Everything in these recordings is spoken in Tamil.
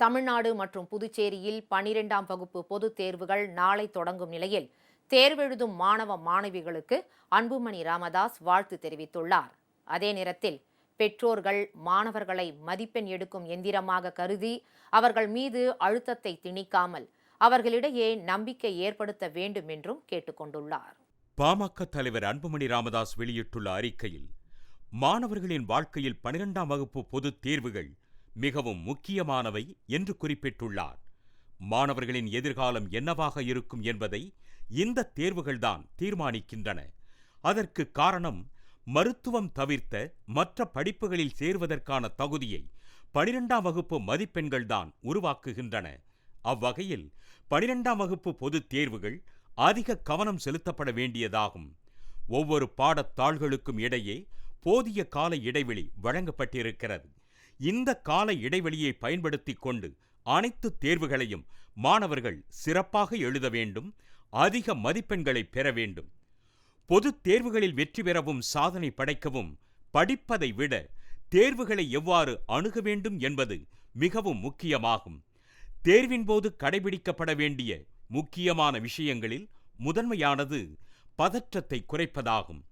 தமிழ்நாடு மற்றும் புதுச்சேரியில் பனிரெண்டாம் வகுப்பு பொதுத் தேர்வுகள் நாளை தொடங்கும் நிலையில் தேர்வெழுதும் மாணவ மாணவிகளுக்கு அன்புமணி ராமதாஸ் வாழ்த்து தெரிவித்துள்ளார். அதே நேரத்தில் பெற்றோர்கள் மாணவர்களை மதிப்பெண் எடுக்கும் எந்திரமாக கருதி அவர்கள் மீது அழுத்தத்தை திணிக்காமல் அவர்களிடையே நம்பிக்கை ஏற்படுத்த வேண்டும் என்றும் கேட்டுக்கொண்டுள்ளார் பாமக தலைவர் அன்புமணி ராமதாஸ் வெளியிட்டுள்ள அறிக்கையில் மாணவர்களின் வாழ்க்கையில் பனிரெண்டாம் வகுப்பு பொதுத் தேர்வுகள் மிகவும் முக்கியமானவை என்று குறிப்பிட்டுள்ளார். மாணவர்களின் எதிர்காலம் என்னவாக இருக்கும் என்பதை இந்த தேர்வுகள்தான் தீர்மானிக்கின்றன. அதற்கு காரணம் மருத்துவம் தவிர்த்த மற்ற படிப்புகளில் சேர்வதற்கான தகுதியை பனிரெண்டாம் வகுப்பு மதிப்பெண்கள்தான் உருவாக்குகின்றன. அவ்வகையில் பனிரெண்டாம் வகுப்பு பொதுத் தேர்வுகள் அதிக கவனம் செலுத்தப்பட வேண்டியதாகும். ஒவ்வொரு பாடத்தாள்களுக்கும் இடையே போதிய கால இடைவெளி வழங்கப்பட்டிருக்கிறது. இந்த கால இடைவெளியை பயன்படுத்திக் கொண்டு அனைத்து தேர்வுகளையும் மாணவர்கள் சிறப்பாக எழுத வேண்டும் அதிக மதிப்பெண்களை பெற வேண்டும். பொதுத் தேர்வுகளில் வெற்றி பெறவும் சாதனை படைக்கவும் படிப்பதை விட தேர்வுகளை எவ்வாறு அணுக வேண்டும் என்பது மிகவும் முக்கியமாகும். தேர்வின் போது கடைபிடிக்கப்பட வேண்டிய முக்கியமான விஷயங்களில் முதன்மையானது பதற்றத்தை குறைப்பதாகும்.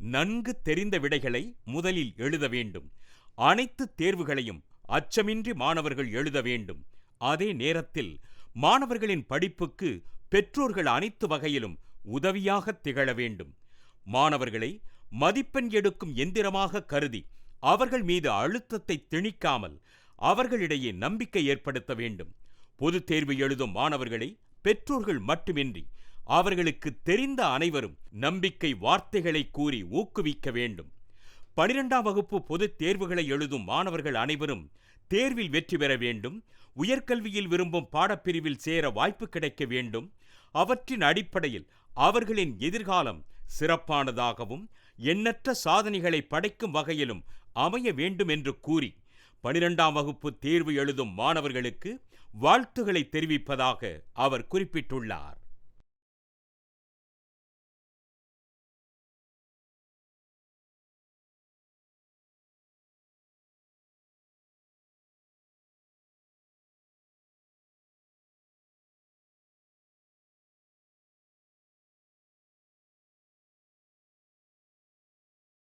நன்கு தெரிந்த விடைகளை முதலில் எழுத வேண்டும். அனைத்து தேர்வுகளையும் அச்சமின்றி மாணவர்கள் எழுத வேண்டும். அதே நேரத்தில் மாணவர்களின் படிப்புக்கு பெற்றோர்கள் அனைத்து வகையிலும் உதவியாக திகழ வேண்டும். மாணவர்களை மதிப்பெண் எடுக்கும் எந்திரமாக கருதி அவர்கள் மீது அழுத்தத்தை திணிக்காமல் அவர்களிடையே நம்பிக்கை ஏற்படுத்த வேண்டும். பொதுத் தேர்வு எழுதும் மாணவர்களை பெற்றோர்கள் மட்டுமின்றி அவர்களுக்கு தெரிந்த அனைவரும் நம்பிக்கை வார்த்தைகளை கூறி ஊக்குவிக்க வேண்டும். பனிரெண்டாம் வகுப்பு பொதுத் தேர்வுகளை எழுதும் மாணவர்கள் அனைவரும் தேர்வில் வெற்றி பெற வேண்டும் உயர்கல்வியில் விரும்பும் பாடப்பிரிவில் சேர வாய்ப்பு கிடைக்க வேண்டும். அவற்றின் அடிப்படையில் அவர்களின் எதிர்காலம் சிறப்பானதாகவும் எண்ணற்ற சாதனைகளை படைக்கும் வகையிலும் அமைய வேண்டும் என்று கூறி பனிரெண்டாம் வகுப்பு தேர்வு எழுதும் மாணவர்களுக்கு வாழ்த்துக்களை தெரிவிப்பதாக அவர் குறிப்பிட்டுள்ளார்.